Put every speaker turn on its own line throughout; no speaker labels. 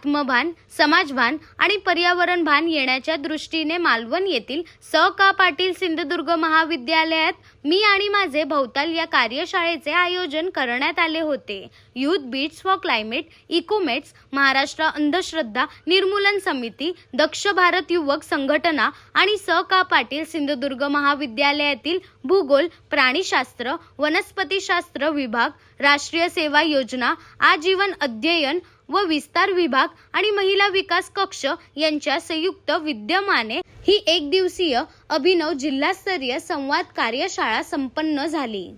आत्मभान समाजभान आणि पर्यावरण भान येण्याच्या दृष्टीने मालवण येथील स का पाटील सिंधुदुर्ग महाविद्यालयात मी आणि माझे भवताल या कार्यशाळेचे आयोजन करण्यात आले होते. Youth beats for climate ecomates Maharashtra Andhashraddha Nirmoolan Samiti दक्ष भारत युवक संघटना आणि स का पाटील सिंधुदुर्ग महाविद्यालयातील भूगोल प्राणीशास्त्र वनस्पतीशास्त्र विभाग राष्ट्रीय सेवा योजना आजीवन अध्ययन व विस्तार विभाग आणि महिला विकास कक्ष यांच्या संयुक्त विद्यमाने ही एक दिवसीय अभिनव जिल्हास्तरीय संवाद कार्यशाळा संपन्न झाली.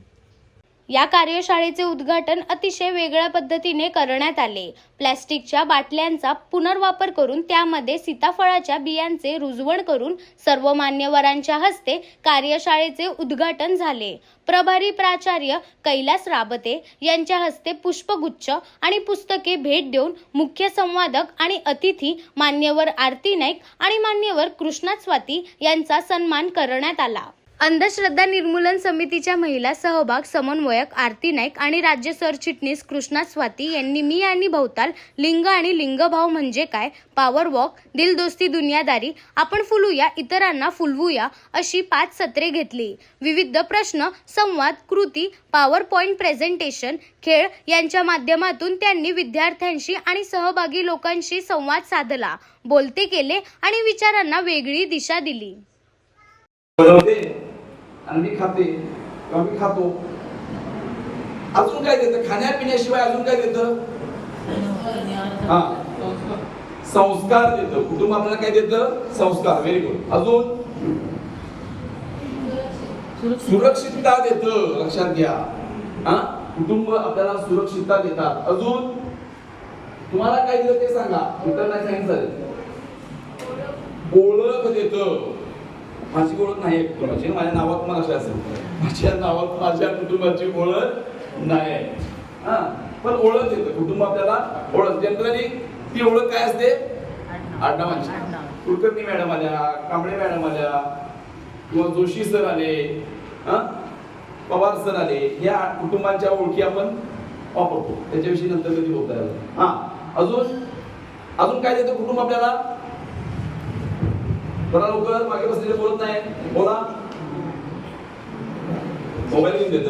या कार्यशाळेचे उद्घाटन अतिशय वेगळ्या पद्धतीने करण्यात आले. प्लॅस्टिकच्या बाटल्यांचा पुनर्वापर करून त्यामध्ये सीताफळाच्या बियांचे रुजवण करून सर्व मान्यवरांच्या हस्ते कार्यशाळेचे उद्घाटन झाले. प्रभारी प्राचार्य कैलास राबते यांच्या हस्ते पुष्पगुच्छ आणि पुस्तके भेट देऊन मुख्य संवादक आणि अतिथी मान्यवर आरती नाईक आणि मान्यवर कृष्णा स्वाती यांचा सन्मान करण्यात आला. अंधश्रद्धा निर्मूलन समितीच्या महिला सहभाग समन्वयक आरती नाईक आणि राज्य सरचिटणीस कृष्णा स्वाती यांनी मी आणि भवताल लिंग आणि लिंगभाव म्हणजे काय पॉवर वॉक दिलदोस्ती दुनियादारी आपण फुलूया इतरांना फुलवूया अशी पाच सत्रे घेतली. विविध प्रश्न संवाद कृती पॉवर पॉईंट प्रेझेंटेशन खेळ यांच्या माध्यमातून त्यांनी विद्यार्थ्यांशी आणि सहभागी लोकांशी संवाद साधला. बोलते केले आणि विचारांना वेगळी दिशा दिली.
आणि मी खाते किंवा मी खातो. अजून काय देतं? खाण्यापिण्याशिवाय अजून काय देतं? हा. संस्कार देतं. कुटुंब आपल्याला काय देतं? संस्कार. व्हेरी गुड अजून? सुरक्षितता देतं. लक्षात घ्या. हा? कुटुंब आपल्याला सुरक्षितता देतात. अजून? तुम्हाला काय दिलं ते सांगा. इतर नाही सांगितलं. ओळख देतं. माझी ओळख नाही आहे कुटुंबाची माझ्या नावात पण अशी असेल. माझ्या नावात माझ्या कुटुंबाची ओळख नाही आहे. हा पण ओळख देतं. कुटुंब आपल्याला ओळख. जनरली ती ओळख काय असते? आडनावांची कुलकर्णी मॅडम आल्या कांबळे मॅडम आल्या किंवा जोशी सर आले हा? पवार सर आले. या कुटुंबांच्या ओळखी आपण वापरतो. त्याच्याविषयी नंतर कधी बोलता येईल हा अजून? अजून काय देतं कुटुंब आपल्याला? बरा लवकर मागे बसलेले बोलत नाही. बोला. मोबाईल घेऊन देत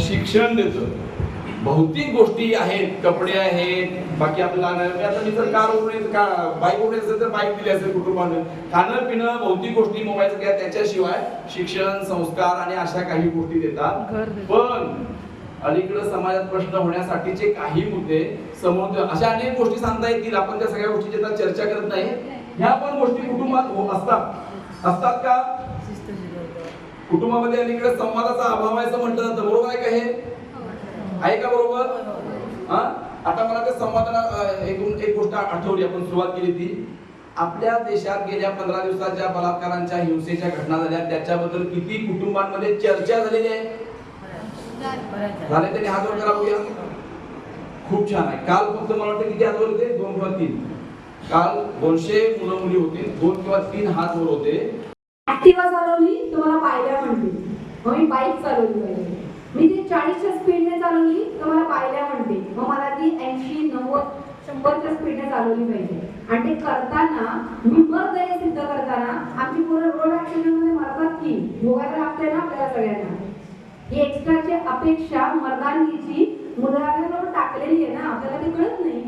शिक्षण देत भौतिक गोष्टी आहेत कपडे आहेत बाकी आपल्याला आता मी जर कार ओढून का बाईक ओढून असेल तर बाईक दिली असेल कुटुंबाने खाणं पिणं भौतिक गोष्टी मोबाईलचं काय त्याच्याशिवाय शिक्षण संस्कार आणि अशा काही गोष्टी देतात. पण अलीकडे समाजात प्रश्न होण्यासाठीचे काही मुद्दे समोर अशा अनेक गोष्टी सांगता येतील. आपण त्या सगळ्या गोष्टीची आता चर्चा करत नाही. ह्या पण गोष्टी कुटुंबात हो असतात. असतात का? कुटुंबामध्ये अलीकडे संवादाचा अभाव आहे असं म्हटलं जातं. बरोबर आहे का हे? आहे का बरोबर? हा? आता मला त्या संवादाला एकूण एक एक गोष्ट आठवली. आपण सुरुवात केली ती. आपल्या देशात गेल्या पंधरा दिवसाच्या बलात्कारांच्या हिंसेच्या घटना झाल्या त्याच्याबद्दल किती कुटुंबांमध्ये चर्चा झालेली आहे? झाले त्यांनी हात वर करा बघूया खूप छान आहे. काल फक्त मला वाटतं किती हात वर होते? दोन किंवा तीन. काल दोनशे मुलं मुली होते. दोन किंवा तीन हात वर होते.
ऍक्टिवा चालवली तुम्हाला पायऱ्या म्हणते. मग मी बाईक चालवली पाहिजे मी ती चाळीसच्या स्पीडने चालवली तर मला पायऱ्या म्हणते. मग मला ती ऐंशी नव्वद शंभरच्या स्पीडने चालवली पाहिजे. आणि ते करताना मी मग सिद्ध करताना आमची पोरं रोड ऍक्सिडेंटमध्ये मरतात की भोगायला लागते ना आपल्याला सगळ्यांना. ही एक्स्ट्राची अपेक्षा मर्दांनीची मुलांवर टाकलेली आहे ना आपल्याला ते कळत नाही.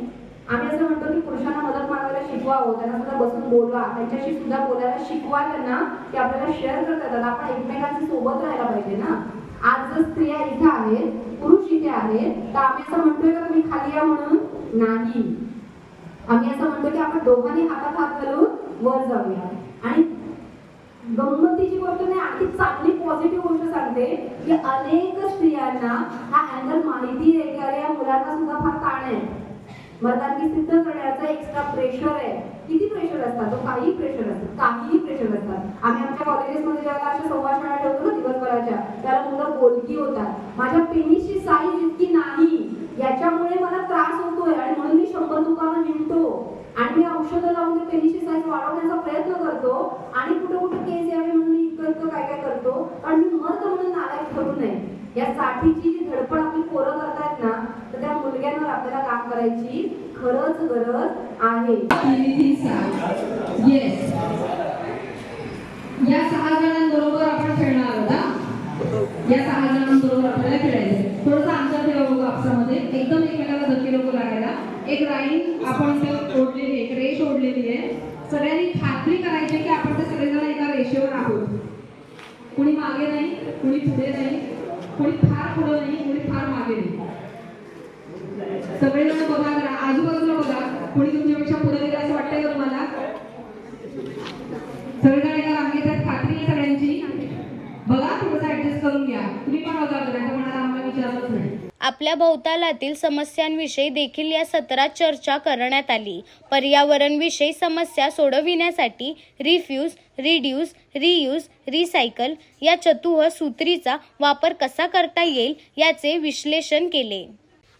आम्ही असं म्हणतो की पुरुषांना मदत मागायला शिकवावं त्यांना सुद्धा बसून बोलवा. त्यांच्याशी सुद्धा बोलायला शिकवा त्यांना ते आपल्याला शेअर करतात. आपण एकमेकांच्या सोबत राहायला पाहिजे ना. आज जर स्त्रिया इथे आहेत पुरुष इथे आहेत तर आम्ही असं म्हणतोय का तुम्ही खाली या म्हणून? नाही. आम्ही असं म्हणतो की आपण दोघांनी हातात हात घालून वर जाऊया. आणि गंमतीची गोष्ट नाही आणखी चांगली पॉझिटिव्ह गोष्ट सांगते की अनेक स्त्रियांना हा अँगल माहिती आहे की अरे या मुलांना सुद्धा फार ताण आहे. मर्दांनी सिद्ध करण्याचा एक्स्ट्रा प्रेशर आहे. किती प्रेशर असतात? तो काही प्रेशर असतात. काहीही प्रेशर असतात. आम्ही आमच्या कॉलेजेसमध्ये ज्याला अशा संभाषणा ठेवतो ना दिवसभराच्या त्याला मुलं बोलकी होतात. माझ्या पेनीची साईज इतकी नाही. याच्यामुळे मला त्रास होतोय आणि म्हणून मी शंभर दुकानं जिंकतो. आणि मी औषधं लावून ते पेनीची साईज वाढवण्याचा प्रयत्न करतो. आणि कुठं कुठं केस यावे म्हणून मी इतकं इतकं काय काय करतो. कारण मी मर्द म्हणून नालायक ठरू नये. या साठीची जी धडपड आपली पोरं करतायत ना तर त्या मुलग्यांवर आपल्याला काम करायची खरंच गरज आहे.
या सहा जणांबरोबर आपण खेळणार आहोत या सहा जणांबरोबर आपल्याला खेळायचं थोडस आमच्या ठेवा बघू आपसामध्ये. एकदम एकमेकाला धक्के नको लागायला. एक राईन आपण इथं ओढलेली आहे एक रेष ओढलेली आहे सगळ्यांनी खात्री करायची की आपण ते सगळेजण एका रेषेवर आहोत. कुणी मागे नाही कुणी पुढे नाही कुणी फार पुढे नाही कुणी फार मागे नाही. सगळेजण बघा जरा आजूबाजूला बघा कुणी तुमच्यापेक्षा पुढे गेलं असं वाटतंय का तुम्हाला सगळेजण एका रांगेत आहेत खात्री आहे सगळ्यांची बघा थोडंसं ऍडजस्ट करून घ्या. तुम्ही पण आम्हाला विचारलंच नाही.
आपल्या भोवतालातील समस्यांविषयी देखील या सत्रात चर्चा करण्यात आली. पर्यावरणविषयी समस्या सोडविण्यासाठी रिफ्यूज रिड्यूस रियूज रिसायकल या चतुह सूत्रीचा वापर कसा करता येईल याचे विश्लेषण केले.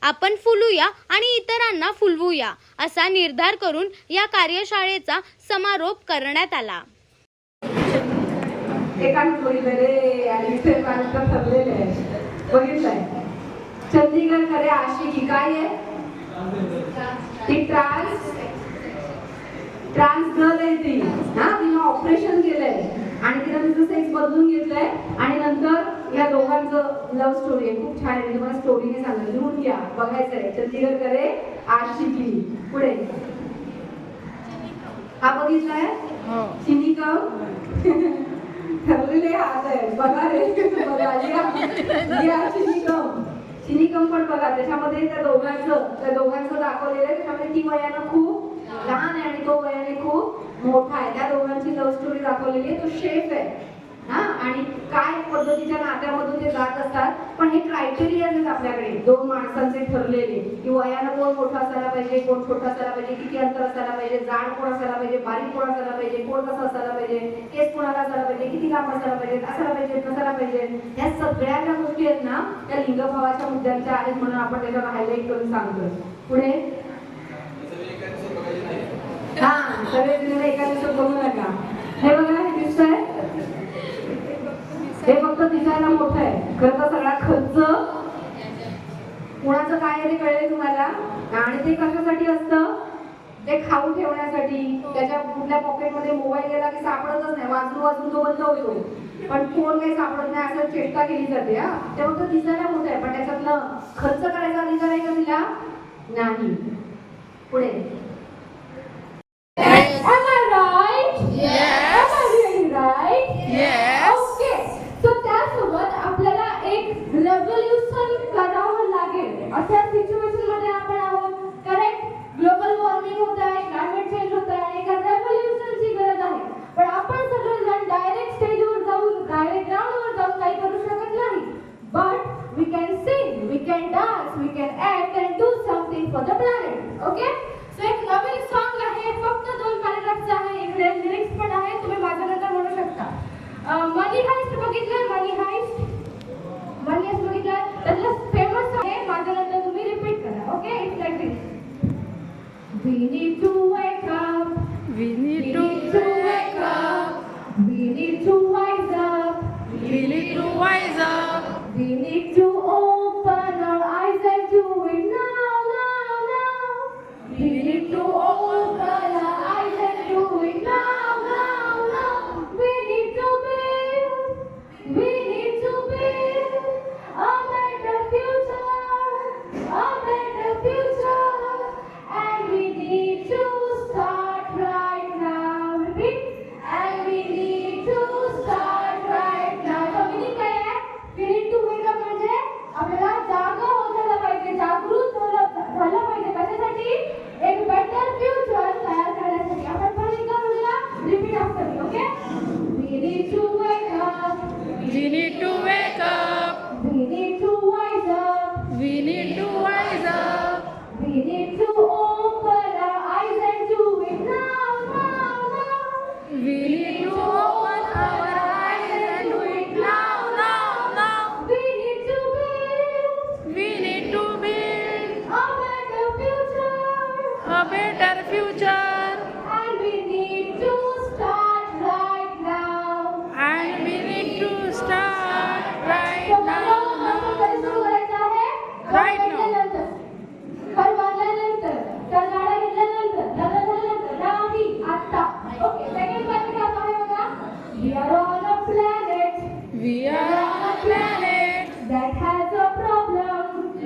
आपण फुलूया आणि इतरांना फुलवूया असा निर्धार करून या कार्यशाळेचा समारोप करण्यात आला.
एकाने बघितलं रे आणि ते माणसं ठरलेले आहे बघितलंय चंदीगड खरे आशिकी काय आहे? ती ट्रान्स ट्रान्स गर्ल आहे ती. हा तिने ऑपरेशन केलंय. आणि तिने तिचं सेक्स बदलून घेतलंय. आणि नंतर या दोघांचं लव्ह स्टोरी आहे. खूप छान आहे. तुम्हाला स्टोरीने सांगेल लिहून घ्या. बघायचं आहे चंदीगड करे आशिकी. पुढे. हा बघितलाय? चिनिका ठरलेले हात आहेत बघा रे बघा पण बघा त्याच्यामध्ये त्या दोघांचं त्या दोघांचं दाखवलेलं आहे त्याच्यामध्ये ती वयानं खूप लहान आहे आणि तो वयाने खूप मोठा आहे त्या दोघांची लव्ह स्टोरी दाखवलेली आहे तो शेफ आहे हा आणि काय पद्धतीच्या नात्यामधून ते जात असतात? पण हे क्रायटेरिया आहेत आपल्याकडे. दोन माणसांचे ठरलेले की वयानं कोण मोठा असायला पाहिजे कोण छोटा असायला पाहिजे किती अंतर असायला पाहिजे जाड कोण असायला पाहिजे बारीक कोण असायला पाहिजे कोण कसं असायला पाहिजे केस कोणाला असायला पाहिजे किती लांब असायला पाहिजे असायला पाहिजे नसायला पाहिजे या सगळ्या ज्या गोष्टी आहेत ना त्या लिंगभावाच्या मुद्द्यांच्या आहेत म्हणून आपण त्याच्यावर हायलाईट करून सांगतोय. पुढे? हा सगळे तुम्ही एका दिवसात बघू नका. हे बघा हे दिसतंय? हे फक्त दिसायला मोठं आहे. खरं तर सगळा खर्च कुणाचं काय आहे ते कळेल तुम्हाला? आणि ते कशासाठी असतं? ते खाऊ ठेवण्यासाठी. त्याच्या कुठल्या पॉकेटमध्ये मोबाईल गेला की सापडतच नाही. वाजून वाजून तो बंद होतो पण फोन काही सापडत नाही असं चेष्टा केली जाते हा. ते फक्त दिसायला मोठं आहे. पण त्याच्यातलं खर्च करायचा अधिकार आहे का तिला? नाही. पुढे. Am I right? Yes. Am I really right? Yes. Okay. So त्यासोबत आपल्याला एक रेव्होल्युशन करावं लागेल अशा सिच्युएशनमध्ये आपण आहोत करेक्ट ग्लोबल वॉर्मिंग होत आहे क्लायमेट चेंज होत आहे आणि एका रेव्होल्युशनची गरज आहे पण आपण सगळेजण डायरेक्ट स्टेजवर जाऊन डायरेक्ट ग्राउंडवर जाऊन काही करू शकत नाही but we can sing we can can act and do something for something planet. Okay? So okay so एक नवीन सॉन्ग आहे. फक्त दोन पॅराग्राफचं आहे. इकडे लिरिक्स पण आहे तुम्ही माझ्यानंतर म्हणू शकता. मनी हाईस्ट बघितलं? मनी हाईस्ट मनी हाईस्ट बघितलं? त्यातलं फेमस आहे. माझ्यानंतर तुम्ही रिपीट करा okay it's like this
we need to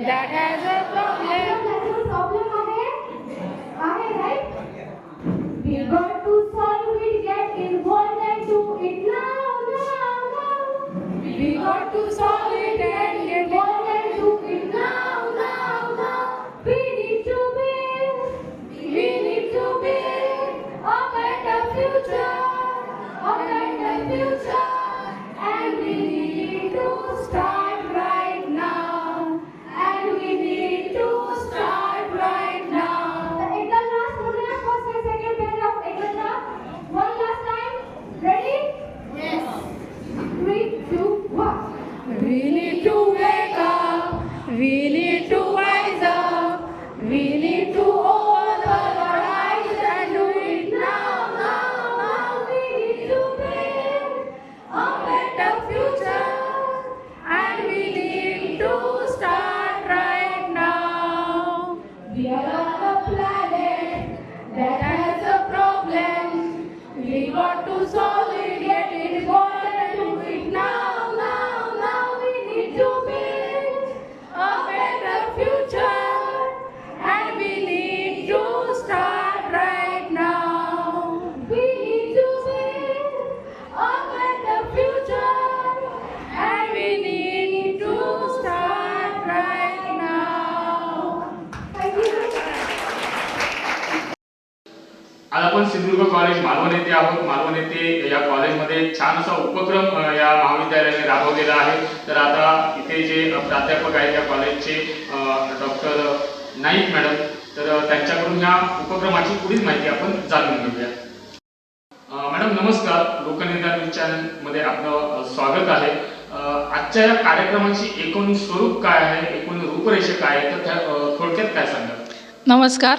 that has a
Malvan येथे आहोत. मालवण येथे या कॉलेजमध्ये छान असा उपक्रम या महाविद्यालयाने राबवलेला आहे. तर आता इथे जे प्राध्यापक आहेत या कॉलेजचे डॉक्टर नाईक मॅडम तर त्यांच्याकडून या उपक्रमाची पुढील माहिती आपण जाणून घेऊया. मॅडम नमस्कार. लोकनिर्धार न्यूज चॅनलमध्ये आपलं स्वागत आहे. आजच्या या कार्यक्रमाची एकूण स्वरूप काय आहे? एकूण रूपरेषा काय आहे? तर थोडक्यात काय सांगा
नमस्कार.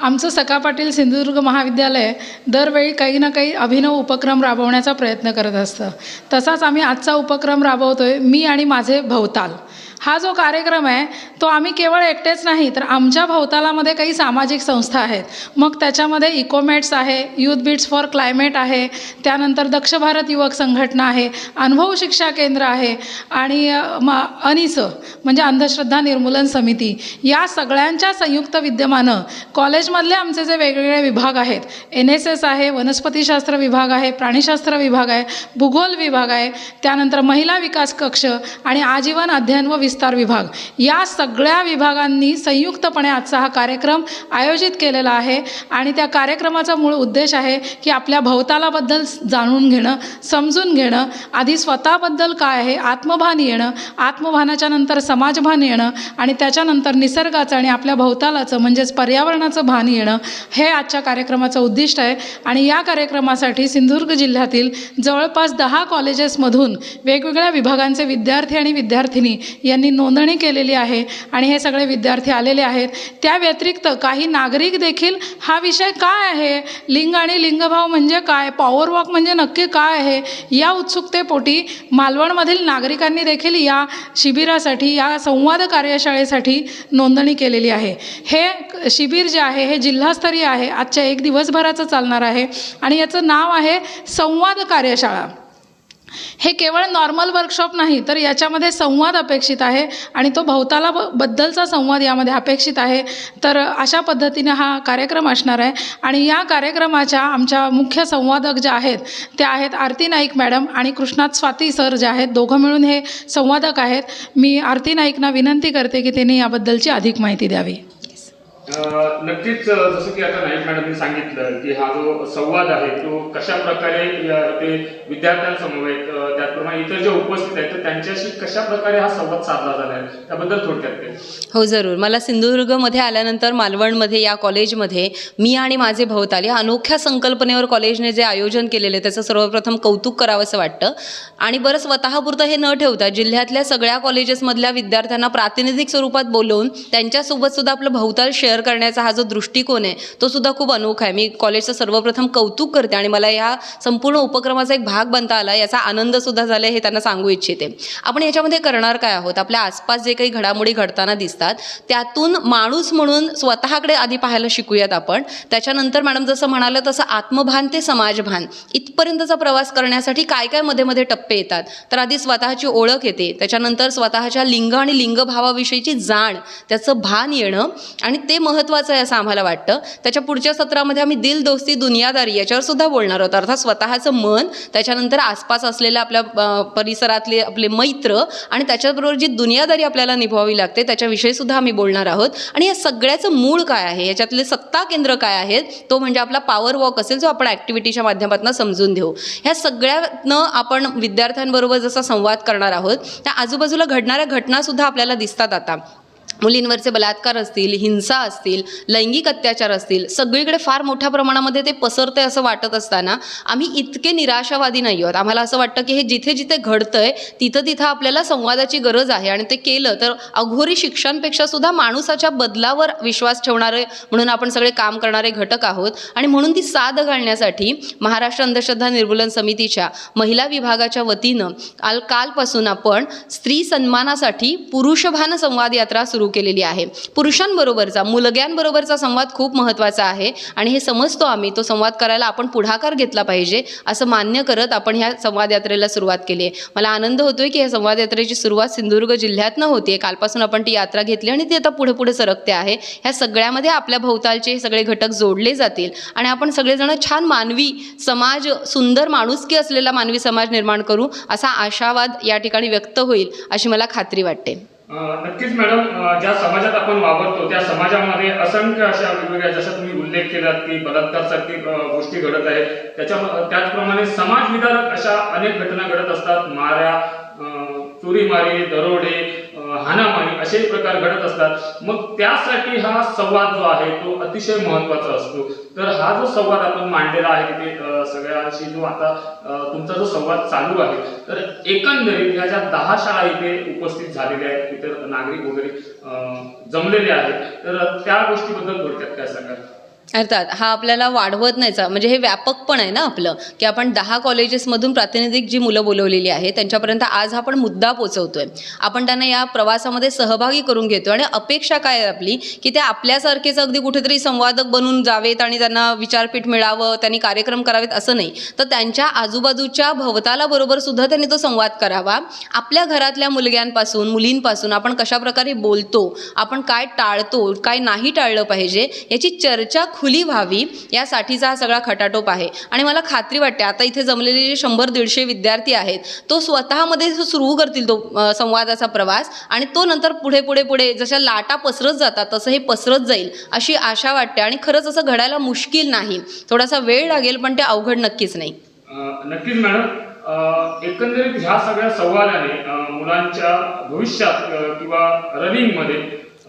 आमचं सखा पाटील सिंधुदुर्ग महाविद्यालय दरवेळी काही ना काही अभिनव उपक्रम राबवण्याचा प्रयत्न करत असतं. तसाच आम्ही आजचा उपक्रम राबवतो आहे मी आणि माझे भवताल. हा जो कार्यक्रम आहे तो आम्ही केवळ एकटेच नाही तर आमच्या भोवतालामध्ये काही सामाजिक संस्था आहेत. मग त्याच्यामध्ये इकोमेट्स आहे युथ बीट्स फॉर क्लायमेट आहे त्यानंतर दक्ष भारत युवक संघटना आहे अनुभव शिक्षा केंद्र आहे आणि म अनिस म्हणजे अंधश्रद्धा निर्मूलन समिती. या सगळ्यांच्या संयुक्त विद्यमानं कॉलेजमधले आमचे जे वेगवेगळे विभाग आहेत एन एस एस आहे वनस्पतीशास्त्र विभाग आहे प्राणीशास्त्र विभाग आहे भूगोल विभाग आहे त्यानंतर महिला विकास कक्ष आणि आजीवन अध्ययन व विस्तार विभाग. या सगळ्या विभागांनी संयुक्तपणे आजचा हा कार्यक्रम आयोजित केलेला आहे आणि त्या कार्यक्रमाचा मूळ उद्देश आहे की आपल्या भवतालाबद्दल जाणून घेणं समजून घेणं आधी स्वतःबद्दल काय आहे आत्मभान येणं आत्मभानाच्या नंतर समाजभान येणं आणि त्याच्यानंतर निसर्गाचं आणि आपल्या भवतालाचं म्हणजेच पर्यावरणाचं भान येणं हे आजच्या कार्यक्रमाचं उद्दिष्ट आहे. आणि या कार्यक्रमासाठी सिंधुदुर्ग जिल्ह्यातील जवळपास दहा कॉलेजेसमधून वेगवेगळ्या विभागांचे विद्यार्थी आणि विद्यार्थिनी यांनी नोंदणी केलेली आहे आणि हे सगळे विद्यार्थी आलेले आहेत. त्या व्यतिरिक्त काही नागरिक देखील हा विषय काय आहे? लिंग आणि लिंगभाव म्हणजे काय? पॉवर वॉक म्हणजे नक्की काय आहे? या उत्सुकतेपोटी मालवणमधील नागरिकांनी देखील या शिबिरासाठी या संवाद कार्यशाळेसाठी नोंदणी केलेली आहे. हे शिबिर जे आहे हे जिल्हास्तरीय आहे. आजच्या एक दिवसभराचं चालणार आहे आणि याचं नाव आहे संवाद कार्यशाळा. हे केवळ नॉर्मल वर्कशॉप नाही तर याच्यामध्ये संवाद अपेक्षित आहे आणि तो भवताला ब- बद्दलचा संवाद यामध्ये अपेक्षित आहे. तर अशा पद्धतीने हा कार्यक्रम असणार आहे. आणि या कार्यक्रमाच्या आमच्या मुख्य संवादक ज्या आहेत त्या आहेत आरती नाईक मॅडम आणि कृष्णात स्वाती सर जे आहेत दोघं मिळून हे संवादक आहेत. मी आरती नाईकना विनंती करते की त्यांनी याबद्दलची अधिक माहिती द्यावी.
नक्कीच जसं की आता नाईक मॅडमनी सांगितलं की हा जो संवाद आहे तो कशा प्रकारे ते विद्यार्थ्यांसमोर आहेत त्याचप्रमाणे इतर जे उपस्थित आहेत तर त्यांच्याशी कशा प्रकारे हा संवाद साधला झाला आहे त्याबद्दल थोडक्यात
हो जरूर. मला सिंधुदुर्गमध्ये आल्यानंतर मालवणमध्ये या कॉलेजमध्ये मी आणि माझे भवताल या अनोख्या संकल्पनेवर कॉलेजने जे आयोजन केलेले त्याचं सर्वप्रथम कौतुक करावंसं वाटतं. आणि बरं स्वतःपुरतं हे न ठेवता जिल्ह्यातल्या सगळ्या कॉलेजेसमधल्या विद्यार्थ्यांना प्रातिनिधिक स्वरूपात बोलवून त्यांच्यासोबत सुद्धा आपलं भवताल शेअर शेअर करण्याचा हा जो दृष्टिकोन आहे तो सुद्धा खूप अनोखा आहे. मी कॉलेजचं सर्वप्रथम कौतुक करते आणि मला या संपूर्ण उपक्रमाचा एक भाग बनता आला याचा आनंदसुद्धा झाला हे त्यांना सांगू इच्छिते. आपण याच्यामध्ये करणार काय आहोत? आपल्या आसपास जे काही घडामोडी घडताना दिसतात त्यातून माणूस म्हणून स्वतःकडे आधी पाहायला शिकूयात आपण. त्याच्यानंतर मॅडम जसं म्हणालं तसं आत्मभान ते समाजभान. इथपर्यंतचा प्रवास करण्यासाठी काय काय मध्ये मध्ये टप्पे येतात? तर आधी स्वतःची ओळख येते त्याच्यानंतर स्वतःच्या लिंग आणि लिंगभावाविषयीची जाण त्याचं भान येणं आणि ते महत्त्वाचं आहे असं आम्हाला वाटतं. त्याच्या पुढच्या सत्रामध्ये आम्ही दिल दोस्ती दुनियादारी याच्यावर सुद्धा बोलणार आहोत. अर्थात स्वतःचं मन त्याच्यानंतर आसपास असलेल्या आपल्या परिसरातले आपले मैत्र आणि त्याच्याबरोबर जी दुनियादारी आपल्याला निभवावी लागते त्याच्याविषयी सुद्धा आम्ही बोलणार आहोत. आणि या सगळ्याचं मूळ काय आहे? याच्यातले सत्ता केंद्र काय आहेत? तो म्हणजे आपला पॉवर वॉक असेल जो आपण ॲक्टिव्हिटीच्या माध्यमातून समजून घेऊ. ह्या सगळ्यातनं आपण विद्यार्थ्यांबरोबर जसा संवाद करणार आहोत त्या आजूबाजूला घडणाऱ्या घटनासुद्धा आपल्याला दिसतात आता. मुलींवरचे बलात्कार असतील हिंसा असतील लैंगिक अत्याचार असतील सगळीकडे फार मोठ्या प्रमाणामध्ये ते पसरतंय असं वाटत असताना आम्ही इतके निराशावादी नाही आहोत. आम्हाला असं वाटतं की हे जिथे जिथे घडतंय तिथं तिथं आपल्याला संवादाची गरज आहे आणि ते केलं तर अघोरी शिक्षांपेक्षा सुद्धा माणूसाच्या बदलावर विश्वास ठेवणारे म्हणून आपण सगळे काम करणारे घटक आहोत. आणि म्हणून ती साद घालण्यासाठी महाराष्ट्र अंधश्रद्धा निर्मूलन समितीच्या महिला विभागाच्या वतीनं काल कालपासून आपण स्त्री सन्मानासाठी पुरुषभान संवाद यात्रा सुरू केलेली आहे. पुरुषांबरोबरचा मुलग्यांबरोबरचा संवाद खूप महत्त्वाचा आहे आणि हे समजतो आम्ही तो संवाद करायला आपण पुढाकार घेतला पाहिजे असं मान्य करत आपण ह्या संवाद यात्रेला सुरुवात केली आहे. मला आनंद होतोय की ह्या संवाद यात्रेची सुरुवात सिंधुदुर्ग जिल्ह्यातनं होती कालपासून आपण ती यात्रा घेतली आणि ती आता पुढे पुढे सरकते आहे. ह्या सगळ्यामध्ये आपल्या भोवतालचे सगळे घटक जोडले जातील आणि आपण सगळेजण छान मानवी समाज सुंदर माणुसकी असलेला मानवी समाज निर्माण करू असा आशावाद या ठिकाणी व्यक्त होईल अशी मला खात्री वाटते.
नक्कीच मॅडम ज्या समाजात आपण वावरतो त्या समाजामध्ये असंख्य अशा वेगवेगळ्या जशा तुम्ही उल्लेख केलात की बलात्कारसारखी गोष्टी घडत आहेत. त्याच्या त्याचप्रमाणे समाजविधारक अशा अनेक घटना घडत असतात. माऱ्या चोरीमारी दरोडे हाणामारी असे प्रकार घडत असतात. मग त्यासाठी हा संवाद जो आहे तो अतिशय महत्त्वाचा असतो. तर हा जो संवाद आपण मांडलेला आहे तिथे सगळ्यांशी जो आता तुमचा जो संवाद चालू आहे तर एकंदरीत ह्या ज्या दहा शाळा इथे उपस्थित झालेल्या आहेत इतर नागरिक वगैरे जमलेले आहेत तर त्या गोष्टीबद्दल थोडक्यात काय सांगाल?
अर्थात हा आपल्याला वाढवत नाहीचा म्हणजे हे व्यापक पण आहे ना आपलं की आपण दहा कॉलेजेसमधून प्रातिनिधिक जी मुलं बोलवलेली आहे त्यांच्यापर्यंत आज आपण मुद्दा पोचवतोय. आपण त्यांना या प्रवासामध्ये सहभागी करून घेतो आणि अपेक्षा काय आहे आपली की ते आपल्यासारखेच अगदी कुठेतरी संवादक बनून जावेत आणि त्यांना विचारपीठ मिळावं त्यांनी कार्यक्रम करावेत असं नाही. तर त्यांच्या आजूबाजूच्या भवताला बरोबर सुद्धा त्यांनी तो संवाद करावा. आपल्या घरातल्या मुलग्यांपासून मुलींपासून आपण कशाप्रकारे बोलतो आपण काय टाळतो काय नाही टाळलं पाहिजे याची चर्चा खुली व्हावी यासाठीचा हा सगळा खटाटोप आहे. आणि मला खात्री वाटते आता इथे जमलेले जे शंभर दीडशे विद्यार्थी आहेत तो स्वतःमध्ये सुरू करतील तो संवादाचा प्रवास आणि तो नंतर पुढे पुढे पुढे जशा लाटा पसरत जातात तसं हे पसरत जाईल अशी आशा वाटते. आणि खरंच असं घडायला मुश्किल नाही. थोडासा वेळ लागेल पण ते अवघड नक्कीच नाही.
नक्कीच मॅडम. एकंदरीत ह्या सगळ्या संवादाने मुलांच्या भविष्यात किंवा रनिंगमध्ये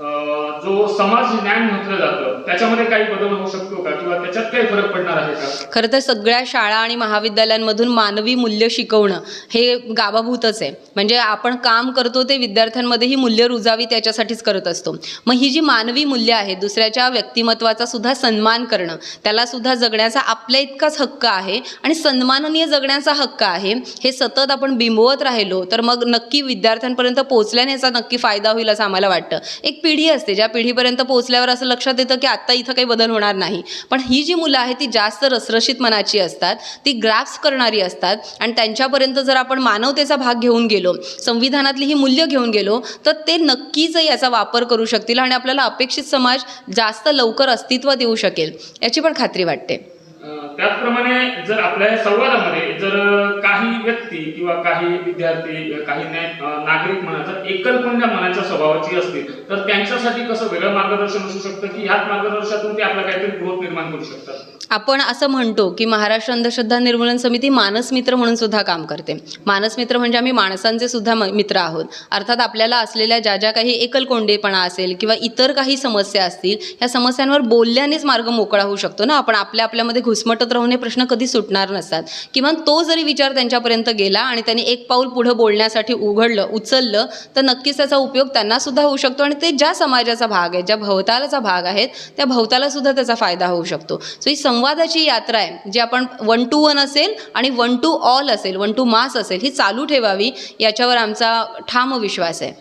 जो समाज ज्ञान म्हटलं जातं त्याच्यामध्ये काही बदल होऊ शकतो का? किंवा त्याच्यात काही फरक पडणार आहे का?
खरं तर सगळ्या शाळा आणि महाविद्यालयांमधून मानवी मूल्य शिकवणं हे गावाभूतच आहे. म्हणजे आपण काम करतो ते विद्यार्थ्यांमध्ये ही मूल्य रुजावी त्याच्यासाठीच करत असतो. मग ही जी मानवी मूल्य आहेत दुसऱ्याच्या व्यक्तिमत्वाचा सुद्धा सन्मान करणं त्याला सुद्धा जगण्याचा आपल्या इतकाच हक्क आहे आणि सन्माननीय जगण्याचा हक्क आहे हे सतत आपण बिंबवत राहिलो तर मग नक्की विद्यार्थ्यांपर्यंत पोहोचल्याने याचा नक्की फायदा होईल असं आम्हाला वाटतं. एक पिढी असते ज्या पिढीपर्यंत पोहोचल्यावर असं लक्षात येतं की आत्ता इथं काही बदल होणार नाही. पण ही जी मुलं आहेत ती जास्त रसरशीत मनाची असतात ती ग्राफ्स करणारी असतात आणि त्यांच्यापर्यंत जर आपण मानवतेचा भाग घेऊन गेलो संविधानातली ही मूल्य घेऊन गेलो तर ते नक्कीच याचा वापर करू शकतील आणि आपल्याला अपेक्षित समाज जास्त लवकर अस्तित्वात येऊ शकेल याची पण खात्री वाटते.
त्याचप्रमाणे जर आपल्या संवादामध्ये जर काही व्यक्ती किंवा काही विद्यार्थी काही नागरिक म्हणा जर एकलकोंड्या मनाच्या स्वभावाची असतील तर त्यांच्यासाठी कसं वेगळं मार्गदर्शन असू शकतं की ह्याच मार्गदर्शनातून ते आपला काहीतरी ग्रोथ निर्माण करू शकतात?
आपण असं म्हणतो की महाराष्ट्र अंधश्रद्धा निर्मूलन समिती मानस मित्र म्हणून सुद्धा काम करते. मानस मित्र म्हणजे आम्ही माणसांचे सुद्धा मित्र आहोत. अर्थात आपल्याला असलेल्या ज्या ज्या काही एकलकोंडेपणा असेल किंवा इतर काही समस्या असतील ह्या समस्यांवर बोलल्यानेच मार्ग मोकळा होऊ शकतो ना? आपण आपल्या आपल्यामध्ये घुसमटत राहून हे प्रश्न कधी सुटणार नसतात. किमान तो जरी विचार त्यांच्यापर्यंत गेला आणि त्यांनी एक पाऊल पुढं बोलण्यासाठी उघडलं उचललं तर नक्कीच त्याचा उपयोग त्यांना सुद्धा होऊ शकतो आणि ते ज्या समाजाचा भाग आहे ज्या भवतालाचा भाग आहेत त्या भवताला सुद्धा त्याचा फायदा होऊ शकतो. सो ही संवादाची यात्रा आहे जी आपण वन टू वन असेल आणि वन टू ऑल असेल वन टू मास असेल ही चालू ठेवावी याच्यावर आमचा ठाम विश्वास आहे.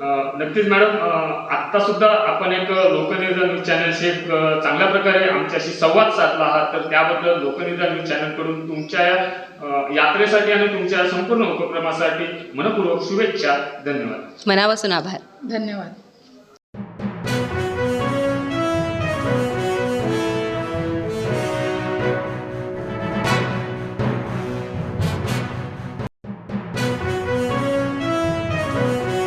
नक्कीच मॅडम अ, आत्ता सुद्धा आपण एक लोकनिर्धार न्यूज चॅनलशी एक चांगल्या प्रकारे आमच्याशी संवाद साधला आहात. तर त्याबद्दल लोकनिर्धार न्यूज चॅनलकडून तुमच्या या यात्रेसाठी आणि तुमच्या संपूर्ण उपक्रमासाठी मनपूर्वक शुभेच्छा. धन्यवाद.
मनापासून आभार.
धन्यवाद.